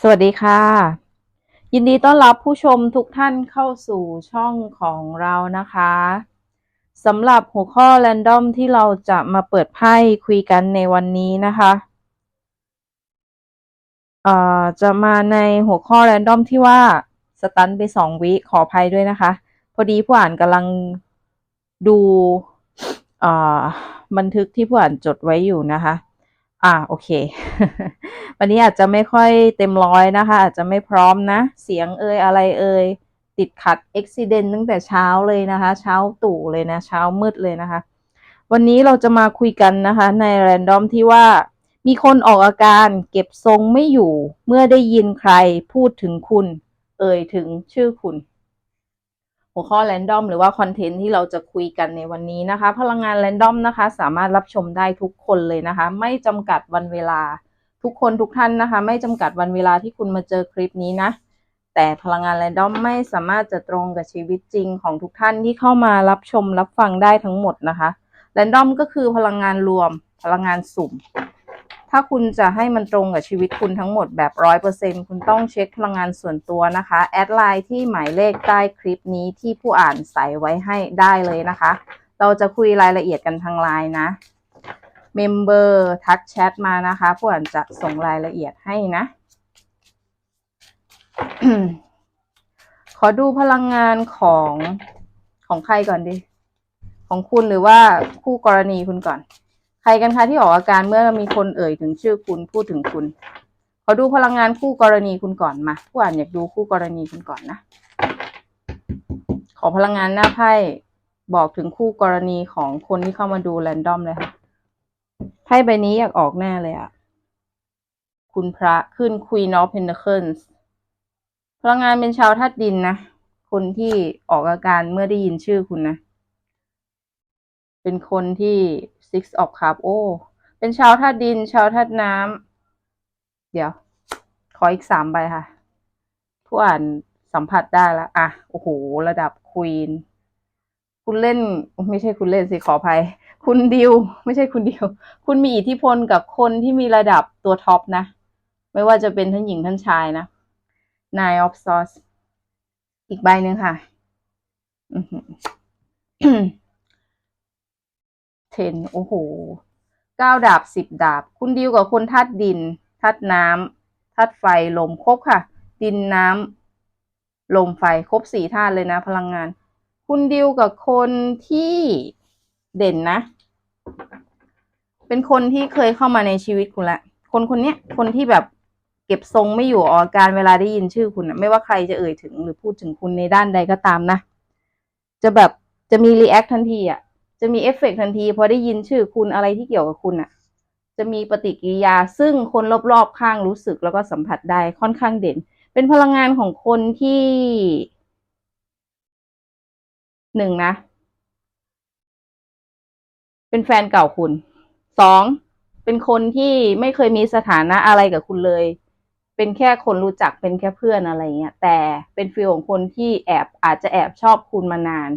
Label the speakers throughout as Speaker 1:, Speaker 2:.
Speaker 1: สวัสดีค่ะ ยินดีต้อนรับผู้ชมทุกท่านเข้าสู่ช่องของเรานะคะสำหรับหัวข้อ Random ที่เราจะมาเปิดไพ่คุยกันในวันนี้นะคะเอ่อจะมาในหัวข้อ Random ที่ว่าสตันไปสองวิขออภัยด้วยนะคะ พอดีผู้อ่านกำลังดูเอ่อบันทึกที่ผู้อ่านจดไว้อยู่นะคะ อ่าโอเค วันนี้อาจจะไม่ค่อยเต็มร้อยนะคะ อาจจะไม่พร้อมนะ เสียงเอ่ยอะไรเอ่ยติดขัดอุบิเหตุตั้งแต่เช้าเลยนะคะ เช้าตู่เลยนะ เช้ามืดเลยนะคะ วันนี้เราจะมาคุยกันนะคะ ในแรนดอมที่ว่า มีคนออกอาการเก็บทรงไม่อยู่ เมื่อได้ยินใครพูดถึงคุณ เอ่ยถึงชื่อคุณ หัวข้อ Random หรือว่าคอนเทนต์ที่เราจะคุยกันในวันนี้นะคะ พลังงาน Random นะคะ สามารถรับชมได้ทุกคนเลยนะคะ ไม่จำกัดวันเวลาทุกคนทุกท่านนะคะ ไม่จำกัดวันเวลาที่คุณมาเจอคลิปนี้นะ แต่พลังงาน Random ไม่สามารถจะตรงกับชีวิตจริงของทุกท่านที่เข้ามารับชมรับฟังได้ทั้งหมดนะคะ Random ก็คือพลังงานรวมพลังงานสุ่ม ถ้าคุณจะให้มันตรงกับชีวิตคุณทั้งหมดแบบร้อยเปอร์เซ็นคุณต้องเช็คพลังงานส่วนตัวนะคะ แอดไลน์ที่หมายเลขใต้คลิปนี้ที่ผู้อ่านใส่ไว้ให้ได้เลยนะคะ เราจะคุยรายละเอียดกันทางไลน์นะเมมเบอร์ทักแชทมานะคะ ผู้อ่านจะส่งรายละเอียดให้นะ ขอดูพลังงานของของใครก่อนดิของคุณหรือว่าคู่กรณีคุณก่อน ครกันคะที่ออกอาการเมื่อมีคนเอ่ยถึงชื่อคุณพูดถึงคุณ ขอดูพลังงานคู่กรณีคุณก่อนมาผู้อ่านอยากดูคู่กรณีคุณก่อนนะ ขอพลังงานหน้าไพ่บอกถึงคู่กรณีของคนที่เข้ามาดูแรนดอมเลยค่ะไพ่ใบนี้อยากออกแน่เลยอะคุณพระขึ้น Queen of Pentacles พลังงานเป็นชาวธาตุดินนะ คนที่ออกอาการเมื่อได้ยินชื่อคุณนะ เป็นคนที่ six of cup โอ้ เป็นชาวธาตุดิน ชาวธาตุน้ำ เดี๋ยว ขออีกสามใบค่ะ ผู้อ่านสัมผัสได้แล้ว อะ โอ้โห ระดับควีน คุณเล่น ไม่ใช่คุณเล่นสิ ขออภัย คุณดิว ไม่ใช่คุณดิว คุณมีอิทธิพลกับคนที่มีระดับตัวท็อปนะ ไม่ว่าจะเป็นทั้งหญิงทั้งชายนะ Nine of Swords อีกใบหนึ่งค่ะ อือหือเทนโอ้โหเก้าดาบสิบดาบ คุณดีลกับคนธาตุดินธาตุน้ำธาตุไฟลมครบค่ะ ดินน้ำลมไฟครบสี่ธาตุเลยนะ พลังงาน คุณดิวกับคนที่เด่นนะ เป็นคนที่เคยเข้ามาในชีวิตคุณละ คนคนเนี้ยคนที่แบบเก็บทรงไม่อยู่ออกอาการเวลาได้ยินชื่อคุณนะไม่ว่าใครจะเอ่ยถึงหรือพูดถึงคุณในด้านใดก็ตามนะ จะแบบจะมีรีแอคทันทีอะ จะมีเอฟเฟกต์ทันทีพอได้ยินชื่อคุณอะไรที่เกี่ยวกับคุณอะจะมีปฏิกิริยาซึ่งคนรอบๆข้างรู้สึกแล้วก็สัมผัสได้ค่อนข้างเด่น เป็นพลังงานของคนที่หนึ่งนะ เป็นแฟนเก่าคุณสองเป็นคนที่ไม่เคยมีสถานะอะไรกับคุณเลย เป็นแค่คนรู้จักเป็นแค่เพื่อนอะไรเงี้ยแต่เป็นฟีลของคนที่แอบอาจจะแอบชอบคุณมานาน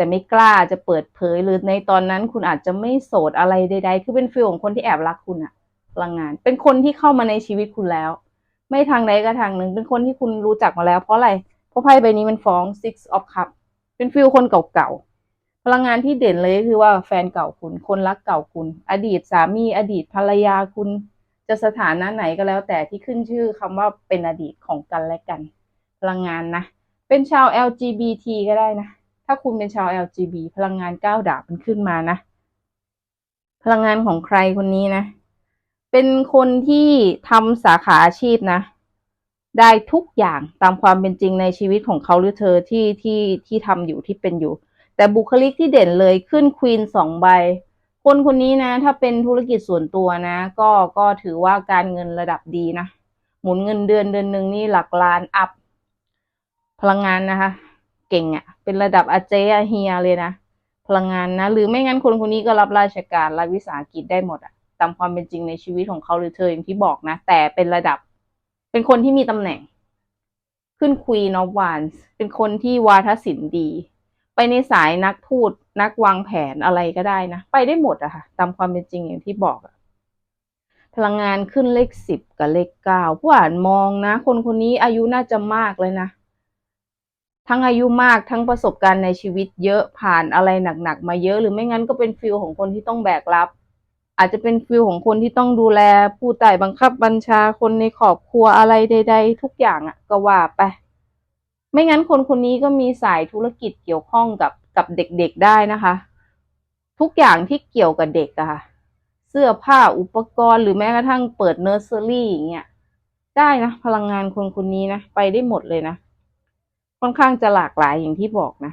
Speaker 1: แต่ไม่กล้าจะเปิดเผยหรือในตอนนั้นคุณอาจจะไม่โสดอะไรใด ๆ คือเป็นฟีลของคนที่แอบรักคุณอะพลังงาน เป็นคนที่เข้ามาในชีวิตคุณแล้ว ไม่ทางใดก็ทางหนึ่ง เป็นคนที่คุณรู้จักมาแล้ว เพราะอะไรเพราะไพ่ใบนี้มันฟ้อง six of cup เป็นฟีลคนเก่าๆพลังงานที่เด่นเลยคือว่าแฟนเก่าคุณ คนรักเก่าคุณ อดีตสามีอดีตภรรยาคุณ จะสถานะไหนก็แล้วแต่ที่ขึ้นชื่อคำว่าเป็นอดีตของกันและกัน พลังงานนะเป็นชาว LGBT ก็ได้นะ ถ้าคุณเป็นชาว LGB พลังงานก้าวดาบมันขึ้นมานะ พลังงานของใครคนนี้นะ เป็นคนที่ทำสาขาอาชีพนะ ได้ทุกอย่างตามความเป็นจริงในชีวิตของเขาหรือเธอที่ที่ที่ทำอยู่ที่เป็นอยู่ แต่บุคลิกที่เด่นเลยขึ้นควีนสองใบ คนคนนี้นะ ถ้าเป็นธุรกิจส่วนตัวนะ ก็ก็ถือว่าการเงินระดับดีนะ หมุนเงินเดือนเดือนหนึ่งนี่หลักล้านอัพพลังงานนะคะ เก่งอะ่ะ เป็นระดับอาเจอาเฮียเลยนะ พลังงานนะ หรือไม่งั้นคนคนนี้ก็รับราชการรับวิสาหกิจได้หมดอะ่ะ ตามความเป็นจริงในชีวิตของเขาหรือเธออย่างที่บอกนะ แต่เป็นระดับ เป็นคนที่มีตำแหน่ง ขึ้นคุยนอวานเป็นคนที่วาทศิลป์ดี ไปในสายนักพูด นักวางแผนอะไรก็ได้นะ ไปได้หมดอะค่ะ ตามความเป็นจริงอย่างที่บอกอะพลังงานขึ้นเลขสิบกับเลขเก้าผู้อ่านมองนะ คนคนนี้อายุน่าจะมากเลยนะ ทั้งอายุมากทั้งประสบการณ์ในชีวิตเยอะผ่านอะไรหนักๆมาเยอะ หรือไม่งั้นก็เป็นฟิลของคนที่ต้องแบกรับ อาจจะเป็นฟิลของคนที่ต้องดูแล ผู้ใต้บังคับบัญชาคนในครอบครัวอะไรใด ๆ ทุกอย่างอะ่ะก็ว่าไปไม่งั้นคนคนนี้ก็มีสายธุรกิจเกี่ยวข้องกับกับเด็กๆได้นะคะ ทุกอย่างที่เกี่ยวกับเด็กอะค่ะเสื้อผ้าอุปกรณ์หรือแม้กระทั่งเปิดเนอร์เซอรี่อย่างเงี้ยได้นะพลังงานคนคนนี้นะ ไปได้หมดเลยนะ ค่อนข้างจะหลากหลายอย่างที่บอกนะ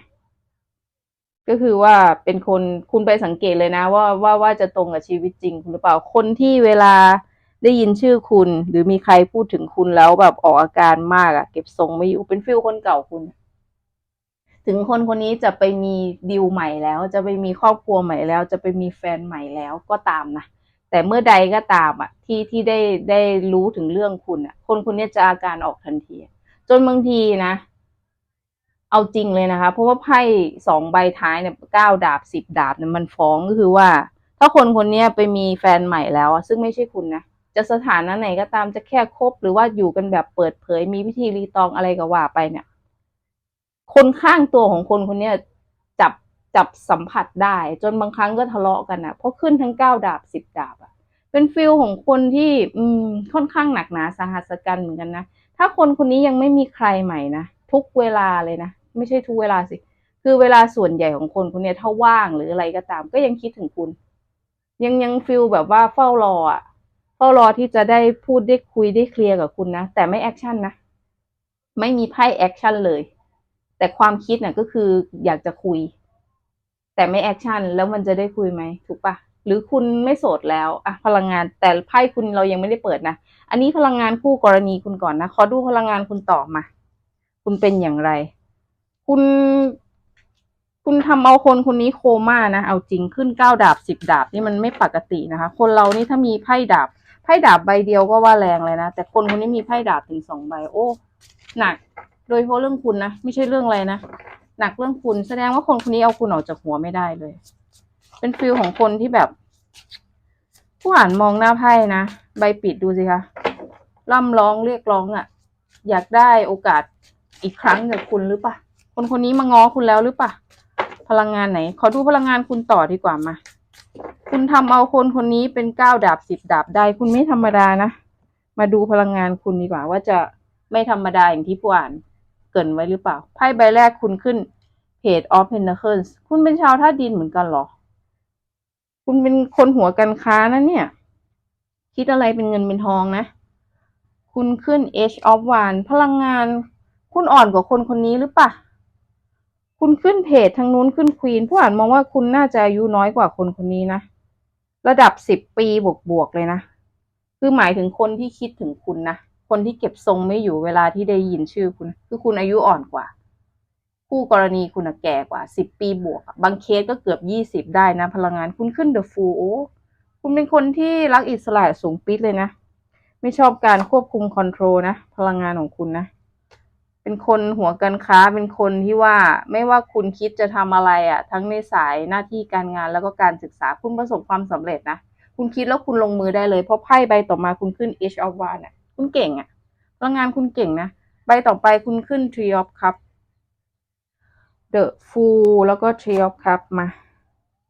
Speaker 1: ก็คือว่าเป็นคนคุณไปสังเกตเลยนะ ว่าว่าว่าจะตรงกับชีวิตจริงคุณหรือเปล่าคนที่เวลาได้ยินชื่อคุณ หรือมีใครพูดถึงคุณแล้วแบบออกอาการมากอะเก็บทรงไม่อยู่เป็นฟิลคนเก่าคุณ ถึงคนคนนี้จะไปมีดีลใหม่แล้ว จะไปมีครอบครัวใหม่แล้ว จะไปมีแฟนใหม่แล้วก็ตามนะแต่เมื่อใดก็ตามอะที่ที่ได้ได้รู้ถึงเรื่องคุณอะคนคนนี้จะอาการออกทันที จนบางทีนะ เอาจริงเลยนะคะ เพราะว่าไพ่สองใบท้ายเนี่ยเก้าดาบสิบดาบเนี่ยมันฟ้องก็คือว่า ถ้าคนคนนี้ไปมีแฟนใหม่แล้วซึ่งไม่ใช่คุณนะจะสถานะไหนก็ตามจะแค่คบหรือว่าอยู่กันแบบเปิดเผย มีพิธีรีตองอะไรก็ว่าไปเนี่ย คนข้างตัวของคนคนนี้จับจับสัมผัสได้ จนบางครั้งก็ทะเลาะกันนะเพราะขึ้นทั้งเก้าดาบสิบดาบอะเป็นฟิลของคนที่ อืมค่อนข้างหนักหนาสาหัสกันเหมือนกันนะถ้าคนคนนี้ยังไม่มีใครใหม่นะทุกเวลาเลยนะ ไม่ใช่ทุกเวลาสิ คือเวลาส่วนใหญ่ของคนคนนี้ถ้าว่างหรืออะไรก็ตาม ก็ยังคิดถึงคุณ ยังยังฟิลแบบว่าเฝ้ารออะเฝ้ารอที่จะได้พูดได้คุยได้เคลียร์กับคุณนะ แต่ไม่แอคชั่นนะ ไม่มีไพ่แอคชั่นเลย แต่ความคิดน่ะก็คืออยากจะคุย แต่ไม่แอคชั่นแล้วมันจะได้คุยไหมถูกปะหรือคุณไม่โสดแล้วอะพลังงานแต่ไพ่คุณเรายังไม่ได้เปิดนะ อันนี้พลังงานคู่กรณีคุณก่อนนะ ขอดูพลังงานคุณต่อมา คุณเป็นอย่างไร คุณ คุณทำเอาคนคนนี้โคม่านะ เอาจริงขึ้นเก้าดาบสิบดาบนี่มันไม่ปกตินะคะ คนเรานี่ถ้ามีไพ่ดาบไพ่ดาบใบเดียวก็ว่าแรงเลยนะ แต่คนคนนี้มีไพ่ดาบถึงสองใบ โอ้หนัก โดยเฉพาะเรื่องคุณนะ ไม่ใช่เรื่องอะไรนะหนักเรื่องคุณแสดงว่าคนคนนี้เอาคุณออกจากหัวไม่ได้เลย เป็นฟิลของคนที่แบบ ผู้อ่านมองหน้าไพ่นะ ใบปิดดูสิคะร่ำร้องเรียกร้องอะ่ะ อยากได้โอกาสอีกครั้งจากคุณหรือปะ คนคนนี้มาง้อคุณแล้วหรือปะพลังงานไหน ขอดูพลังงานคุณต่อดีกว่ามา คุณทำเอาคนคนนี้เป็นเก้าดาบสิบดาบได้ คุณไม่ธรรมดานะ มาดูพลังงานคุณดีกว่า ว่าจะไม่ธรรมดาอย่างที่ผู้อ่านเกินไว้หรือเปล่า ไพ่ใบแรกคุณขึ้น Page of Pentacles คุณเป็นชาวธาดินเหมือนกันเหรอ คุณเป็นคนหัวกันค้านะเนี่ย คิดอะไรเป็นเงินเป็นทองนะ คุณขึ้น Age of w a n d พลังงาน คุณอ่อนกว่าคนคนนี้หรือปะ คุณขึ้นเพจทางนู้นขึ้นควีนผู้อ่านมองว่าคุณน่าจะอายุน้อยกว่าคนคนนี้นะ ระดับสิบปีบวกๆเลยนะ คือหมายถึงคนที่คิดถึงคุณนะ คนที่เก็บทรงไม่อยู่เวลาที่ได้ยินชื่อคุณ คือคุณอายุอ่อนกว่า คู่กรณีคุณอะแก่กว่าสิบปีบวก บางเคสก็เกือบยี่สิบได้นะ พลังงานคุณขึ้นเดอะฟูโอคุณเป็นคนที่รักอิสระสูงปิดเลยนะ ไม่ชอบการควบคุมคอนโทรลนะ พลังงานของคุณนะ เป็นคนหัวกันค้าเป็นคนที่ว่าไม่ว่าคุณคิดจะทำอะไรอะทั้งในสายหน้าที่การงานแล้วก็การศึกษาคุณประสบความสำเร็จนะคุณคิดแล้วคุณลงมือได้เลยเพราะไพ่ใบต่อมาคุณขึ้น Age of Wands อะ คุณเก่งอะพลังงานคุณเก่งนะใบต่อไปคุณขึ้น Tree of Cup The Fool แล้วก็ Tree of Cup มา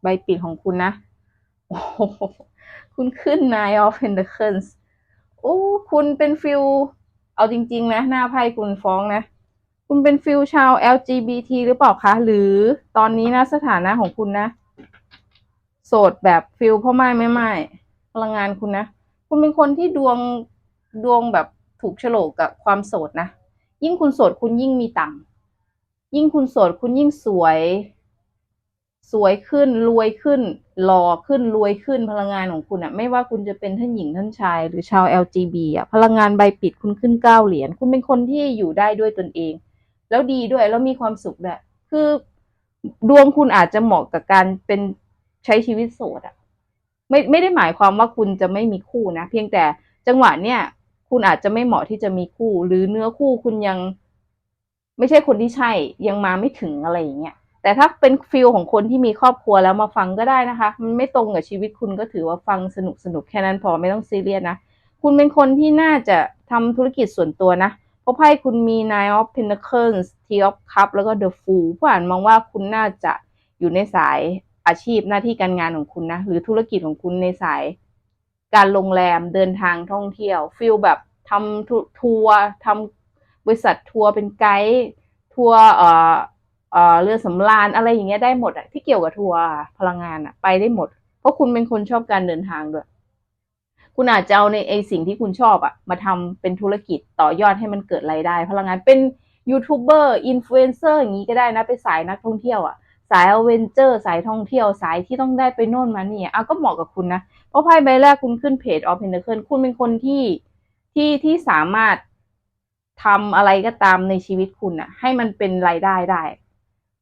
Speaker 1: ใบปิดของคุณนะโอ้คุณขึ้น Nine of Pentacles โอ้ คุณเป็นฟิล เอาจริง ๆ นะ หน้าไพ่คุณฟ้องนะ คุณเป็นฟิลชาว LGBT หรือเปล่าคะ หรือตอนนี้นะสถานะของคุณนะ โสดแบบฟิลพ่อไม้ไม่ไม้พลังงานคุณนะ คุณเป็นคนที่ดวงดวงแบบถูกโฉลกกับความโสดนะ ยิ่งคุณโสดคุณยิ่งมีตังค์ยิ่งคุณโสดคุณยิ่งสวย สวยขึ้นรวยขึ้น หล่อขึ้นรวยขึ้นพลังงานของคุณอะไม่ว่าคุณจะเป็นท่านหญิงท่านชาย หรือชาว LGB อะพลังงานใบปิดคุณขึ้นเก้าเหรียญคุณเป็นคนที่อยู่ได้ด้วยตนเอง แล้วดีด้วยแล้วมีความสุขด้วยคือดวงคุณอาจจะเหมาะกับการเป็นใช้ชีวิตโสดอะไม่ไม่ได้หมายความว่าคุณจะไม่มีคู่นะ เพียงแต่จังหวะเนี้ยคุณอาจจะไม่เหมาะที่จะมีคู่ หรือเนื้อคู่คุณยัง ไม่ใช่คนที่ใช่ยังมาไม่ถึงอะไรอย่างเงี้ย แต่ถ้าเป็นฟิลของคนที่มีครอบครัวแล้วมาฟังก็ได้นะคะ มันไม่ตรงกับชีวิตคุณก็ถือว่าฟังสนุกสนุกแค่นั้นพอไม่ต้องซีเรียสนะ คุณเป็นคนที่น่าจะทำธุรกิจส่วนตัวนะ เพราะไพ่คุณมี Nine of Pentacles t e of Cup แล้วก็ The Fool ผู้อ่านมองว่าคุณน่าจะอยู่ในสายอาชีพหน้าที่การงานของคุณนะ หรือธุรกิจของคุณในสาย การโรงแรมเดินทางท่องเที่ยวฟิลแบบทำทัทัวร์ทำบริษัททัวร์เป็นไกด์ทัวร์เอ่อ เออเรือสำราญอะไรอย่างเงี้ยได้หมดอะที่เกี่ยวกับทัวร์พลังงานอะไปได้หมด เพราะคุณเป็นคนชอบการเดินทางด้วย คุณอาจจะเอาในไอสิ่งที่คุณชอบอะมาทำเป็นธุรกิจต่อยอดให้มันเกิดรายได้ พลังงานเป็นยูทูบเบอร์อินฟลูเอนเซอร์อย่างนี้ก็ได้นะไปสายนักท่องเที่ยวอะสายอเวนเจอร์สายท่องเที่ยวสายที่ต้องได้ไปโน่นมานี่อะก็เหมาะกับคุณนะเพราะไพ่ใบแรกคุณขึ้นเพจออฟเพนเดอร์เคิลคุณเป็นคนที่ที่ที่สามารถทำอะไรก็ตามในชีวิตคุณอะให้มันเป็นรายได้ได้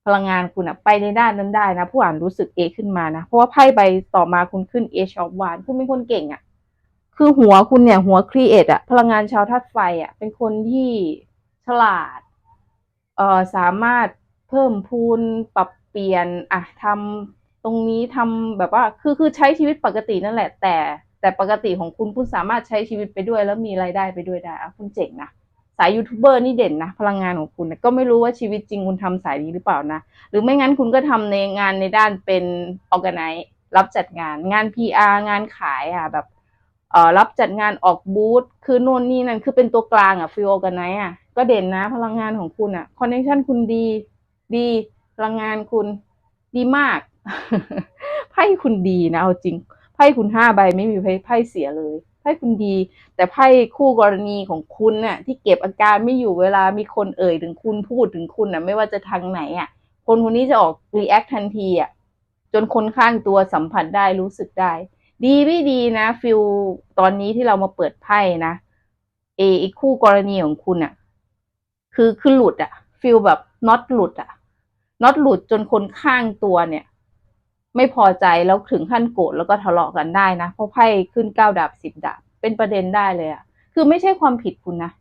Speaker 1: พลังงานคุณอะไปในด้านนั้นได้นะ ผู้อ่านรู้สึกเอขึ้นมานะ เพราะว่าไพ่ใบต่อมาคุณขึ้น Age of One คุณเป็นคนเก่งอะคือหัวคุณเนี่ย หัวครีเอทอะพลังงานชาวธาตุไฟอะเป็นคนที่ฉลาดเอ่อสามารถเพิ่มพูนปรับเปลี่ยนอะทำตรงนี้ทำแบบว่า คือคือใช้ชีวิตปกตินั่นแหละ แต่แต่ปกติของคุณคุณสามารถใช้ชีวิตไปด้วย แล้วมีรายได้ไปด้วยได้อะคุณเจ๋งนะ สายยูทูบเบอร์นี่เด่นนะ พลังงานของคุณนะก็ไม่รู้ว่าชีวิตจริงคุณทำสายนี้หรือเปล่านะ หรือไม่งั้นคุณก็ทำในงานในด้านเป็นออ g a ไน z e รับจัดงานงาน PR งานขายอะแบบเอ่อรับจัดงานออกบูธคือโน่นนี่นั่นคือเป็นตัวกลางอะฟิลออ g a ไน z e อะก็เด่นนะ พลังงานของคุณอะคอนเนคชั่นคุณดีดีพลังงานคุณดีมากไพ่คุณดีนะเอาจริงไพ่คุณห้าใบไม่มีไพ่เสียเลย พ่คุณดี แต่ไพ่คู่กรณีของคุณน่ะที่เก็บอาการไม่อยู่เวลามีคนเอ่ยถึงคุณพูดถึงคุณน่ะ ไม่ว่าจะทางไหนอะ คนคนนี้จะออกรีแอคทันทีอะจนคนข้างตัวสัมผัสได้รู้สึกได้ ดีไม่ดีนะฟิลตอนนี้ที่เรามาเปิดไพ่นะเอไอคู่กรณีของคุณอะ คือคือหลุดอะฟิลแบบน็อตหลุดอะน็อตหลุดจนคนข้างตัวเนี่ย ไม่พอใจแล้วถึงขั้นโกรธแล้วก็ทะเลาะกันได้นะเพราะไพ่ขึ้นเก้าดาบสิบดาบเป็นประเด็นได้เลยอะคือไม่ใช่ความผิดคุณนะ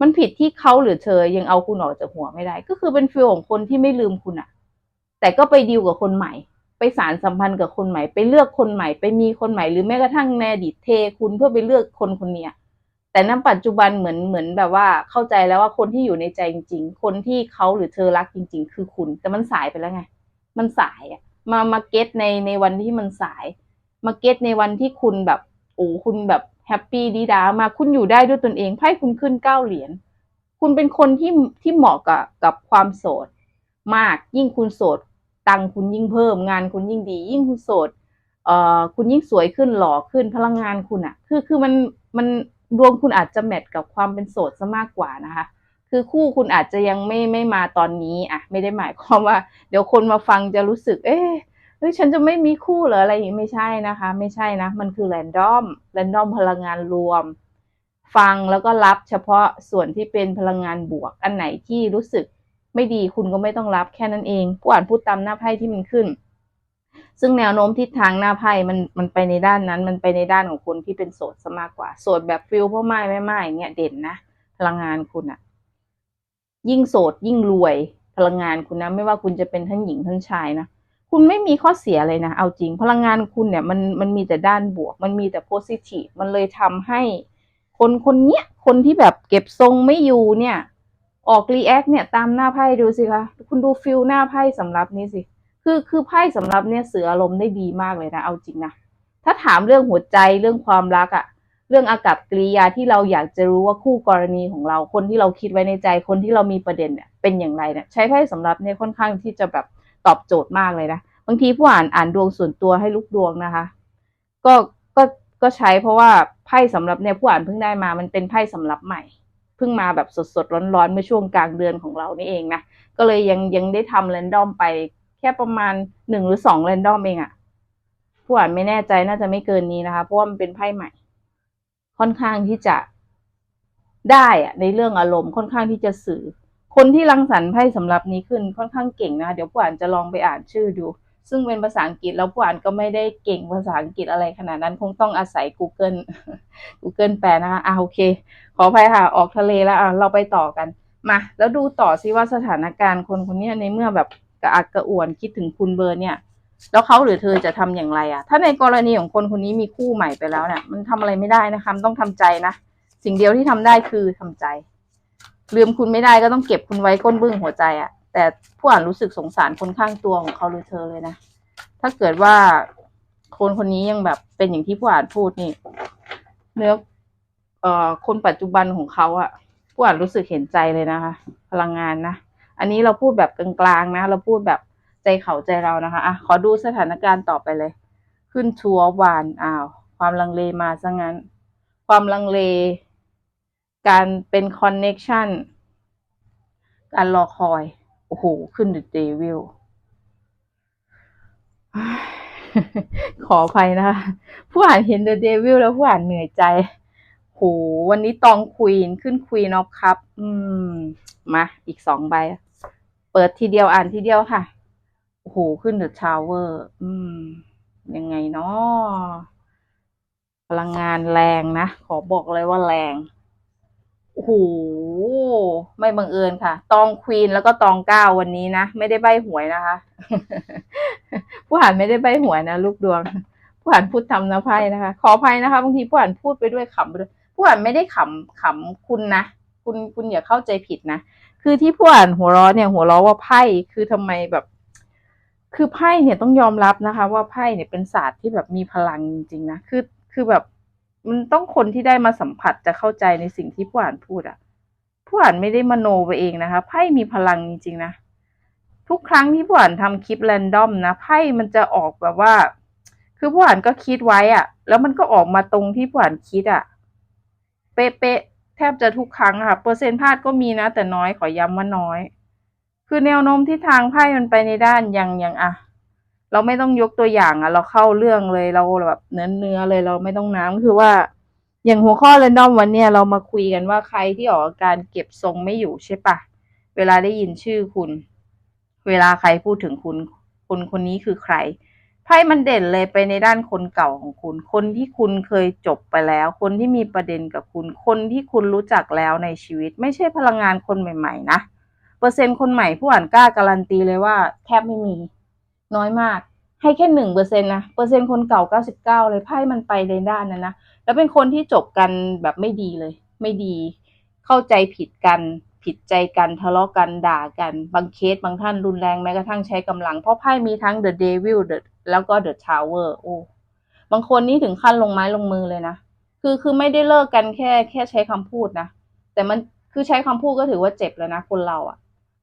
Speaker 1: มันผิดที่เขาหรือเธอยังเอาคุณออกจากหัวไม่ได้ ก็คือเป็นฟิลของคนที่ไม่ลืมคุณอะแต่ก็ไปดีลกับคนใหม่ ไปสารสัมพันธ์กับคนใหม่ ไปเลือกคนใหม่ ไปมีคนใหม่ หรือแม้กระทั่งในอดีตเทคุณเพื่อไปเลือกคนคนเนี้ยแต่ณปัจจุบันเหมือนเหมือนแบบว่าเข้าใจแล้วว่าคนที่อยู่ในใจจริงๆ คนที่เขาหรือเธอรักจริง ๆ คือคุณ แต่มันสายไปแล้วไง มันสายอะ มามาเก็ตในในวันที่มันสายมาเก็ตในวันที่คุณแบบโอ้คุณแบบแฮปปี้ดีดามาคุณอยู่ได้ด้วยตนเองไพ่คุณขึ้นเก้าเหรียญคุณเป็นคนที่ที่เหมาะกับกับความโสด มากยิ่งคุณโสด ตังค์คุณยิ่งเพิ่มงานคุณยิ่งดี ยิ่งคุณโสดเอ่อคุณยิ่งสวยขึ้นหล่อขึ้นพลังงานคุณอะคือคือมันมันดวงคุณอาจจะแมทกับความเป็นโสดซะมากกว่านะคะ คือคู่คุณอาจจะยังไม่ไม่มาตอนนี้อะไม่ได้หมายความว่า เดี๋ยวคนมาฟังจะรู้สึก เอ๊ะเฮ้ยฉันจะไม่มีคู่เหรออะไรอย่างนี้ไม่ใช่นะคะ ไม่ใช่นะ มันคือแรนดอมแรนดอมพลังงานรวม ฟังแล้วก็รับเฉพาะส่วนที่เป็นพลังงานบวก อันไหนที่รู้สึกไม่ดีคุณก็ไม่ต้องรับแค่นั้นเองผู้อ่านพูดตามหน้าไพ่ที่มันขึ้น ซึ่งแนวโน้มทิศทางหน้าไพ่มันมันไปในด้านนั้น มันไปในด้านของคนที่เป็นโสดซะมากกว่าโสดแบบฟิลพ่อไม้แม่ไม้อย่างเงี้ยเด่นนะพลังงานคุณอะ ยิ่งโสดยิ่งรวยพลังงานคุณนะไม่ว่าคุณจะเป็นทั้งหญิงทั้งชายนะคุณไม่มีข้อเสียเลยนะ เอาจริง พลังงานคุณเนี่ยมันมันมีแต่ด้านบวก มันมีแต่โพซิทีฟมันเลยทำให้ คนคนเนี้ยคนที่แบบเก็บทรงไม่อยู่เนี่ย ออกรีแอคเนี่ยตามหน้าไพ่ดูสิคะคุณดูฟิลหน้าไพ่สำหรับนี้สิ คือคือไพ่สำหรับเนี่ยเสืออารมณ์ได้ดีมากเลยนะ เอาจริงนะถ้าถามเรื่องหัวใจเรื่องความรักอะ เรื่องอากับกริยาที่เราอยากจะรู้ว่าคู่กรณีของเราคนที่เราคิดไว้ในใจคนที่เรามีประเด็นเนี่ยเป็นอย่างไรเนี่ยใช้ไพ่สำหรับเนี่ยค่อนข้างที่จะแบบตอบโจทย์มากเลยนะบางทีผู้อ่านอ่านดวงส่วนตัวให้ลูกดวงนะคะ ก็ก็ก็ใช้เพราะว่าไพ่สำหรับเนี่ยผู้อ่านเพิ่งได้มามันเป็นไพ่สำหรับใหม่เพิ่งมาแบบสดๆร้อนๆเมื่อช่วงกลางเดือนของเรานี่เองนะก็เลยยังยังได้ทำแรนดอมไปแค่ประมาณหนึ่งหรือสองแรนดอมเองอะผู้อ่านไม่แน่ใจน่าจะไม่เกินนี้นะคะเพราะว่ามันเป็นไพ่ใหม่ ค่อนข้างที่จะได้อะในเรื่องอารมณ์ค่อนข้างที่จะสื่อ คนที่รังสรรค์ไพ่สำหรับนี้ขึ้นค่อนข้างเก่งนะเดี๋ยวผู้อ่านจะลองไปอ่านชื่อดู ซึ่งเป็นภาษาอังกฤษแล้วผู้อ่านก็ไม่ได้เก่งภาษาอังกฤษอะไรขนาดนั้นคงต้องอาศัย Google Google แปลนะคะอะโอเค ขออภัยค่ะออกทะเลแล้วอะเราไปต่อกันมาแล้วดูต่อซิว่าสถานการณ์คนคนนี้ในเมื่อแบบกระอักกระอ่วนคิดถึงคุณเบอร์เนี่ย แล้วเขาหรือเธอจะทำอย่างไรอะถ้าในกรณีของคนคนนี้มีคู่ใหม่ไปแล้วเนี่ยมันทำอะไรไม่ได้นะคะต้องทำใจนะสิ่งเดียวที่ทำได้คือทำใจ ลืมคุณไม่ได้ก็ต้องเก็บคุณไว้ก้นบึ้งหัวใจอะแต่ผู้อ่านรู้สึกสงสารคนข้างตัวของเขาหรือเธอเลยนะถ้าเกิดว่าคนคนนี้ยังแบบเป็นอย่างที่ผู้อ่านพูดนี่ เนื้อเอ่อคนปัจจุบันของเขาอะผู้อ่านรู้สึกเห็นใจเลยนะคะ พลังงานนะอันนี้เราพูดแบบกลางๆนะ เราพูดแบบ ใจเขาใจเรานะคะอะขอดูสถานการณ์ต่อไปเลย ขึ้นทัวร์วานอ้าวความลังเลมาซะงั้น ความลังเล การเป็นคอนเน็ชันการรอคอย โอ้โห ขึ้นเดอะเดวิลขออภัยนะคะผู้อ่านเห็นเดอะเดวิลแล้วผู้อ่านเหนื่อยใจโหวันนี้ตองควีนขึ้นควีนออฟคัพอืม มา อีกสองใบ เปิดทีเดียวอ่านทีเดียวค่ะ โอ้โหขึ้นเดอะทาวเวอร์อืม ยังไงเนาะพลังงานแรงนะ ขอบอกเลยว่าแรงโอ้โหไม่บังเอิญค่ะ ตองควีนแล้วก็ตองเก้าวันนี้นะ ไม่ได้ใบหวยนะคะ ผู้อ่านไม่ได้ใบหวยนะลูกดวง ผู้อ่านพูดทำนะไพ่นะคะ ขออภัยนะคะบางทีผู้อ่านพูดไปด้วยขำไปด้วยผู้อ่านไม่ได้ขำขำคุณนะคุณคุณอย่าเข้าใจผิดนะ คือที่ผู้อ่านหัวเราะเนี่ย หัวเราะว่าไพ่คือทำไมแบบ คือไพ่เนี่ยต้องยอมรับนะคะ ว่าไพ่เนี่ยเป็นศาสตร์ที่แบบมีพลังจริงๆนะคือคือแบบมันต้องคนที่ได้มาสัมผัสจะเข้าใจในสิ่งที่ผู้อ่านพูดอะผู้อ่านไม่ได้มโนไปเองนะคะไพ่มีพลังจริงๆนะทุกครั้งที่ผู้อ่านทำคลิปแรนดอมนะไพ่มันจะออกแบบว่า คือผู้อ่านก็คิดไว้อะแล้วมันก็ออกมาตรงที่ผู้อ่านคิดอะเป๊ะๆแทบจะทุกครั้งค่ะ เปอร์เซ็นต์พลาดก็มีนะ แต่น้อยขอย้ำว่าน้อย คือแนวโน้มที่ทางไพ่มันไปในด้านอย่างอย่างอะเราไม่ต้องยกตัวอย่างอะเราเข้าเรื่องเลยเราแบบเนื้อเนื้อเลยเราไม่ต้องน้ำคือว่า อย่างหัวข้อเรนดอมวันเนี้ยเรามาคุยกันว่าใครที่ออกอาการเก็บทรงไม่อยู่ใช่ปะเวลาได้ยินชื่อคุณ เวลาใครพูดถึงคุณคนคนนี้คือใครไพ่มันเด่นเลยไปในด้านคนเก่าของคุณ คนที่คุณเคยจบไปแล้ว คนที่มีประเด็นกับคุณ คนที่คุณรู้จักแล้วในชีวิต ไม่ใช่พลังงานคนใหม่ ๆ นะ เปอร์เซ็นต์คนใหม่ผู้อ่านกล้าการันตีเลยว่า แทบไม่มี น้อยมาก ให้แค่หนึ่งเปอร์เซ็นต์นะเปอร์เซ็นต์คนเก่าเก้าสิบเก้าเลยไพ่มันไปในด้านนั้นนะแล้วเป็นคนที่จบกันแบบไม่ดีเลย ไม่ดี เข้าใจผิดกันผิดใจกันทะเลาะกันด่ากัน บางเคสบางท่านรุนแรงแม้กระทั่งใช้กำลัง เพราะไพ่มีทั้ง The Devil The แล้วก็ The Tower โอ้บางคนนี่ถึงขั้นลงไม้ลงมือเลยนะคือคือไม่ได้เลิกกันแค่แค่ใช้คำพูดนะแต่มันคือใช้คำพูดก็ถือว่าเจ็บแล้วนะคนเราอะ่ะ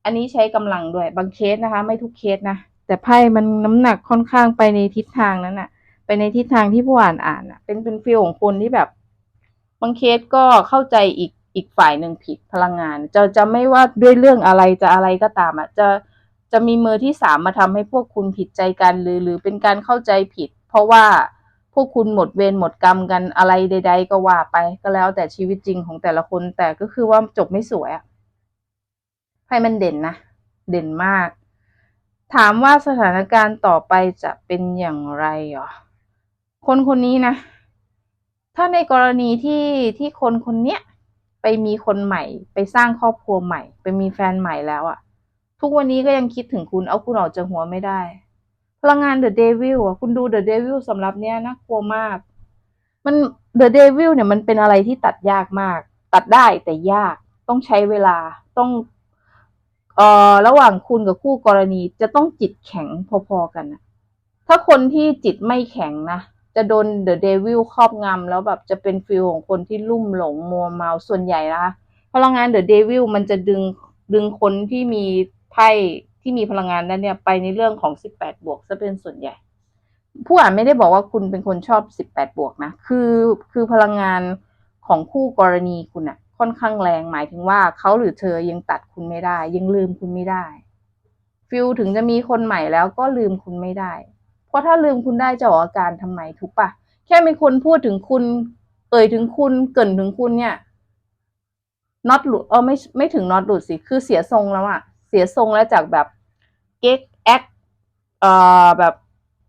Speaker 1: อันนี้ใช้กำลังด้วยบางเคสนะคะ ไม่ทุกเคสนะแต่ไพ่มันน้ำหนักค่อนข้างไปในทิศทางนั้นอะไปในทิศทางที่ผู้อ่านอ่านอะเป็นเป็นฟีลของคนที่แบบ บางเคสก็เข้าใจอีกอีกฝ่ายหนึ่งผิดพลังงาน จะจะไม่ว่าด้วยเรื่องอะไรจะอะไรก็ตามอะจะจะมีมือที่สามมาทำให้พวกคุณผิดใจกันหรือหรือเป็นการเข้าใจผิด เพราะว่าพวกคุณหมดเวรหมดกรรมกันอะไรใด ๆ ก็ว่าไปก็แล้วแต่ชีวิตจริงของแต่ละคนแต่ก็คือว่าจบไม่สวยอะ ไพ่มันเด่นนะ เด่นมาก ถามว่าสถานการณ์ต่อไปจะเป็นอย่างไรหรอ คนคนนี้นะ ถ้าในกรณีที่ที่คนคนเนี้ยไปมีคนใหม่ ไปสร้างครอบครัวใหม่ ไปมีแฟนใหม่แล้วอะทุกวันนี้ก็ยังคิดถึงคุณเอาคุณออกจากหัวไม่ได้พลังงานเดอะเดวิลอะคุณดูเดอะเดวิลสำหรับเนี้ยน่ากลัวมาก มันเดอะเดวิลเนี่ยมันเป็นอะไรที่ตัดยากมาก ตัดได้แต่ยากต้องใช้เวลาต้อง เอ่อระหว่างคุณกับคู่กรณีจะต้องจิตแข็งพอๆกันนะถ้าคนที่จิตไม่แข็งนะ จะโดนเดอะเดวิลครอบงำแล้วแบบจะเป็นฟิลของคนที่ลุ่มหลงมัวเมาส่วนใหญ่นะคะพลังงานเดอะเดวิลมันจะดึงดึงคนที่มีไพ่ที่มีพลังงานนั้นเนี่ยไปในเรื่องของสิบแปดบวกซะเป็นส่วนใหญ่ ผู้อ่านไม่ได้บอกว่าคุณเป็นคนชอบสิบแปดบวกนะ คือคือพลังงานของคู่กรณีคุณอะ ค่อนข้างแรงหมายถึงว่าเขาหรือเธอยังตัดคุณไม่ได้ ยังลืมคุณไม่ได้ ฟิลถึงจะมีคนใหม่แล้วก็ลืมคุณไม่ได้ เพราะถ้าลืมคุณได้จะออกอาการทำไมถูกปะแค่มีคนพูดถึงคุณ เอ่ยถึงคุณเกินถึงคุณเนี่ยน็อตหลุดเออไม่ไม่ถึงน็อตหลุดสิคือเสียทรงแล้วอะเสียทรงแล้วจากแบบเก๊กแอคเอ่อแบบ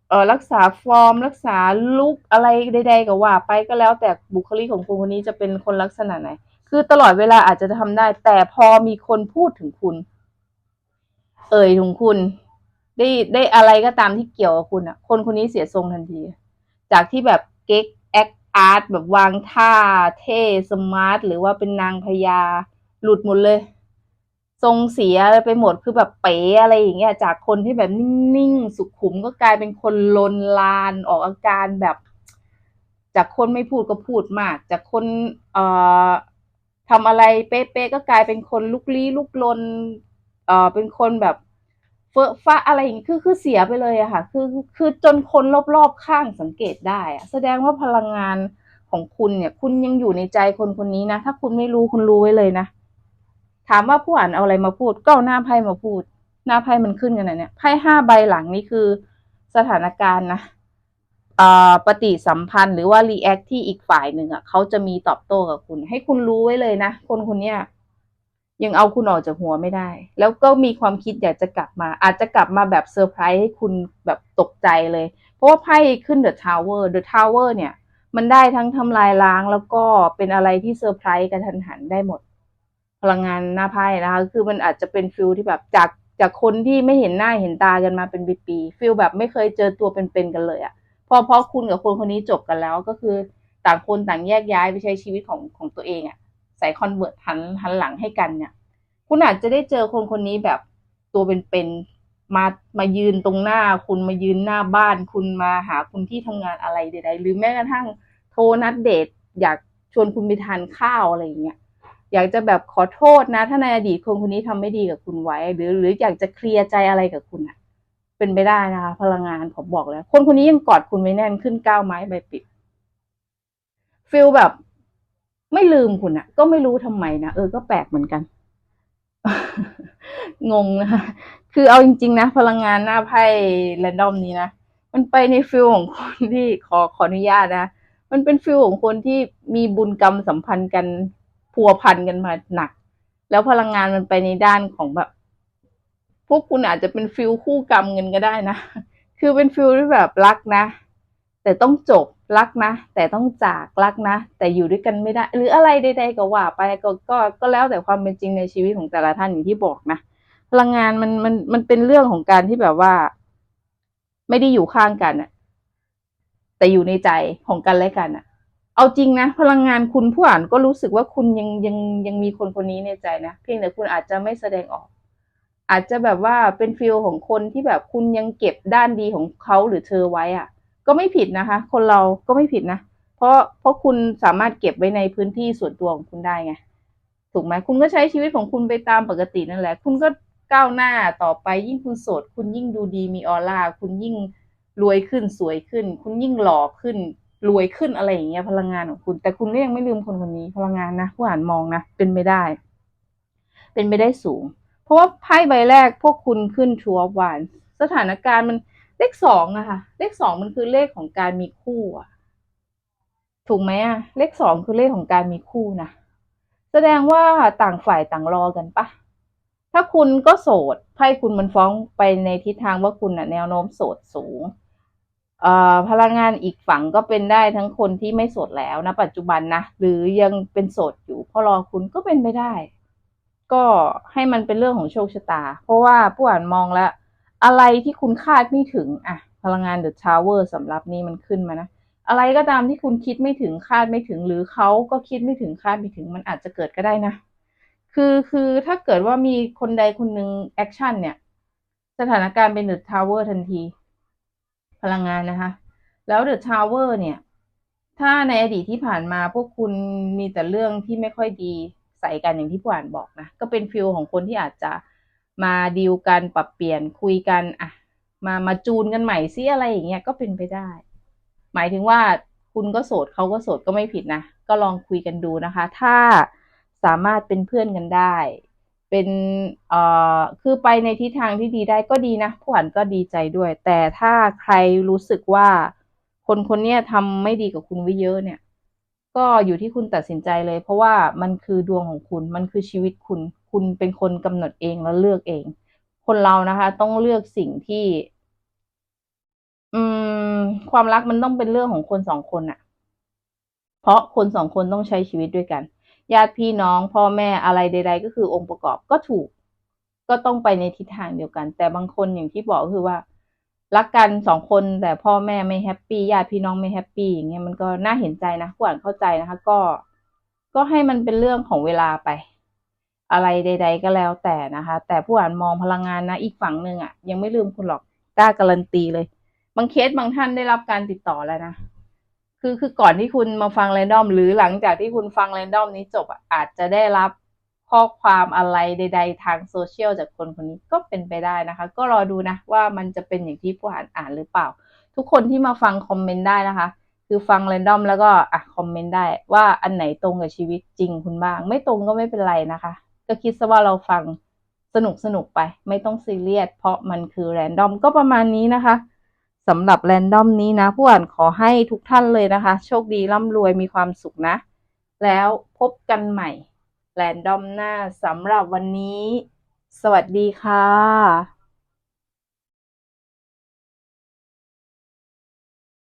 Speaker 1: เออรักษาฟอร์ม รักษาลุกอะไรใดๆก็ว่า ไปก็แล้วแต่บุคลิกของคุณคนนี้จะเป็นคนลักษณะไหน คือตลอดเวลาอาจจะทำได้ แต่พอมีคนพูดถึงคุณ เอ่ยถึงคุณ ได้ได้อะไรก็ตามที่เกี่ยวกับคุณอะคนคนนี้เสียทรงทันที จากที่แบบเก๊กแอคอาร์ตแบบวางท่าเท่สมาร์ทหรือว่าเป็นนางพญาหลุดหมดเลย ทรงเสียไปหมดคือแบบเป๋อะไรอย่างเงี้ย จากคนที่แบบนิ่งๆสุขุมก็กลายเป็นคนลนลานออกอาการแบบ จากคนไม่พูดก็พูดมาก จากคนเอ่อ ทำอะไรเป๊ะๆก็กลายเป็นคนลุกลี้ลุกลนเอ่อเป็นคนแบบเฟอะฟ้าอะไรอย่างงี้คือคือเสียไปเลยอะค่ะ คือคือจนคนรอบๆข้างสังเกตได้อะแสดงว่าพลังงานของคุณเนี่ย คุณยังอยู่ในใจคนคนนี้นะ ถ้าคุณไม่รู้คุณรู้ไว้เลยนะ ถามว่าผู้อ่านเอาอะไรมาพูด ก็เอาหน้าไพ่มาพูด หน้าไพ่มันขึ้นกันนะเนี่ยไพ่ห้าใบหลังนี่คือสถานการณ์นะ ปฏิสัมพันธ์หรือว่ารีแอคที่อีกฝ่ายหนึ่งอะเขาจะมีตอบโต้กับคุณ ให้คุณรู้ไว้เลยนะ คนคนเนี้ยยังเอาคุณออกจากหัวไม่ได้ แล้วก็มีความคิดอยากจะกลับมา อาจจะกลับมาแบบเซอร์ไพรส์ให้คุณแบบตกใจเลย เพราะว่าไพ่ขึ้นเดอะทาวเวอร์เดอะทาวเวอร์เนี่ย มันได้ทั้งทำลายล้างแล้วก็เป็นอะไรที่เซอร์ไพรส์กันทันหันได้หมด พลังงานหน้าไพ่นะคะ คือมันอาจจะเป็นฟิลที่แบบจากจากคนที่ไม่เห็นหน้าเห็นตากันมาเป็นปีๆฟิลแบบไม่เคยเจอตัวเป็นๆกันเลยอะ พอพอคุณกับคนคนนี้จบกันแล้วก็คือต่างคนต่างแยกย้ายไปใช้ชีวิตของของตัวเองอะใส่คอนเวิร์ตหันหันหลังให้กันเนี่ย คุณอาจจะได้เจอคนคนนี้แบบตัวเป็นๆมามายืนตรงหน้า คุณมายืนหน้าบ้าน คุณมาหาคุณที่ทำงานอะไรใดๆหรือแม้กระทั่งโทรนัดเดทอยากชวนคุณไปทานข้าวอะไรอย่างเงี้ยอยากจะแบบขอโทษนะ ถ้าในอดีตคนคนนี้ทำไม่ดีกับคุณไว้ หรือหรืออยากจะเคลียร์ใจอะไรกับคุณอะ เป็นไปได้นะคะ พลังงานผมบอกแล้ว คนคนนี้ยังกอดคุณไว้แน่นขึ้นก้าวไม้ใบปิดฟิลแบบ ไม่ลืมคุณอะก็ไม่รู้ทำไมนะเออก็แปลกเหมือนกัน งงนะคะคือเอาจริง ๆ นะ พลังงานหน้าไพ่แรนดอมนี้นะมันไปในฟิลของคนที่ขอขออนุญาตนะมันเป็นฟิลของคนที่มีบุญกรรมสัมพันธ์กันพัวพันกันมาหนัก แล้วพลังงานมันไปในด้านของแบบ พวกคุณอาจจะเป็นฟิลคู่กรรมเงินก็ได้นะ คือเป็นฟิลที่แบบรักนะ แต่ต้องจบรักนะ แต่ต้องจากรักนะ แต่อยู่ด้วยกันไม่ได้ หรืออะไรใดๆก็ว่าไปก็ก็ก็แล้วแต่ความเป็นจริงในชีวิตของแต่ละท่านอย่างที่บอกนะพลังงานมันมันมันเป็นเรื่องของการที่แบบว่า ไม่ได้อยู่ข้างกันอะแต่อยู่ในใจของกันและกันอะเอาจริงนะ พลังงานคุณผู้อ่านก็รู้สึกว่าคุณยังยังยังมีคนคนนี้ในใจนะเพียงแต่คุณอาจจะไม่แสดงออก อาจจะแบบว่าเป็นฟิลของคนที่แบบคุณยังเก็บด้านดีของเขาหรือเธอไว้อะก็ไม่ผิดนะคะ คนเราก็ไม่ผิดนะเพราะเพราะคุณสามารถเก็บไว้ในพื้นที่ส่วนตัวของคุณได้ไงถูกไหมคุณก็ใช้ชีวิตของคุณไปตามปกตินั่นแหละ คุณก็ก้าวหน้าต่อไปยิ่งคุณโสด คุณยิ่งดูดีมีออร่าคุณยิ่งรวยขึ้นสวยขึ้น คุณยิ่งหล่อขึ้นรวยขึ้นอะไรอย่างเงี้ยพลังงานของคุณ แต่คุณก็ยังไม่ลืมคนคนนี้พลังงานนะผู้อ่านมองนะเป็นไปได้ เป็นไปได้สูง เพราะว่าไพ่ใบแรกพวกคุณขึ้นทัวร์วาน สถานการณ์มันเลขสองอะค่ะ เลขสองมันคือเลขของการมีคู่อะถูกไหมอะเลขสองคือเลขของการมีคู่นะแสดงว่าต่างฝ่ายต่างรอกันปะถ้าคุณก็โสดไพ่คุณมันฟ้องไปในทิศทางว่าคุณอะแนวโน้มโสดสูงพลังงานอีกฝั่งก็เป็นได้ทั้งคนที่ไม่โสดแล้วนะปัจจุบันนะ หรือยังเป็นโสดอยู่พราะรอคุณก็เป็นไปได้ ก็ให้มันเป็นเรื่องของโชคชะตา เพราะว่าผู้อ่านมองแล้ว อะไรที่คุณคาดไม่ถึงอะพลังงานเดอะทาวเวอร์สำหรับนี้มันขึ้นมานะ อะไรก็ตามที่คุณคิดไม่ถึงคาดไม่ถึง หรือเขาก็คิดไม่ถึงคาดไม่ถึงมันอาจจะเกิดก็ได้นะ คือคือถ้าเกิดว่ามีคนใดคนหนึ่งแอคชั่นเนี่ย สถานการณ์เป็นเดอะทาวเวอร์ทันที พลังงานนะคะ แล้วเดอะทาวเวอร์เนี่ย ถ้าในอดีตที่ผ่านมาพวกคุณมีแต่เรื่องที่ไม่ค่อยดี ใสกันอย่างที่ผู้อ่านบอกนะ ก็เป็นฟิลของคนที่อาจจะมาดีลกันปรับเปลี่ยนคุยกันอะมามาจูนกันใหม่ซิอะไรอย่างเงี้ยก็เป็นไปได้ หมายถึงว่าคุณก็โสดเขาก็โสดก็ไม่ผิดนะ ก็ลองคุยกันดูนะคะ ถ้าสามารถเป็นเพื่อนกันได้ เป็นเอ่อคือไปในทิศทางที่ดีได้ก็ดีนะผู้อ่านก็ดีใจด้วย แต่ถ้าใครรู้สึกว่าคนคนนี้ทำไม่ดีกับคุณไว้เยอะเนี่ย ก็อยู่ที่คุณตัดสินใจเลย เพราะว่ามันคือดวงของคุณมันคือชีวิตคุณ คุณเป็นคนกำหนดเองแล้วเลือกเอง คนเรานะคะ ต้องเลือกสิ่งที่ อืม ความรักมันต้องเป็นเรื่องของคนสองคนอะเพราะคนสองคนต้องใช้ชีวิตด้วยกัน ญาติพี่น้องพ่อแม่อะไรใด ๆ ก็คือองค์ประกอบก็ถูก ก็ต้องไปในทิศทางเดียวกัน แต่บางคนอย่างที่บอกคือว่า รักกันสองคนแต่พ่อแม่ไม่แฮปปี้ญาติพี่น้องไม่แฮปปี้อย่างเงี้ยมันก็น่าเห็นใจนะผู้อ่านเข้าใจนะคะ ก็ ก็ให้มันเป็นเรื่องของเวลาไป อะไรใด ๆ ก็แล้วแต่นะคะ แต่ผู้อ่านมองพลังงานนะอีกฝั่งหนึ่งอะ ยังไม่ลืมคุณหรอกกล้าการันตีเลย บางเคสบางท่านได้รับการติดต่อแล้วนะคือคือก่อนที่คุณมาฟังแรนดอม หรือหลังจากที่คุณฟังแรนดอมนี้จบอะอาจจะได้รับ ข้อความอะไรใด ๆ ทางโซเชียลจากคนคนนี้ก็เป็นไปได้นะคะ ก็รอดูนะว่ามันจะเป็นอย่างที่ผู้อ่านอ่านหรือเปล่า ทุกคนที่มาฟังคอมเมนต์ได้นะคะ คือฟังแรนดอมแล้วก็อะคอมเมนต์ได้ว่าอันไหนตรงกับชีวิตจริงคุณบ้าง ไม่ตรงก็ไม่เป็นไรนะคะ ก็คิดซะว่าเราฟังสนุกสนุกไป ไม่ต้องซีเรียสเพราะมันคือแรนดอมก็ประมาณนี้นะคะสำหรับแรนดอมนี้นะ ผู้อ่านขอให้ทุกท่านเลยนะคะ โชคดีร่ำรวยมีความสุขนะ แล้วพบกันใหม่ แรนดอมหน้าสำหรับวันนี้ สวัสดีค่ะ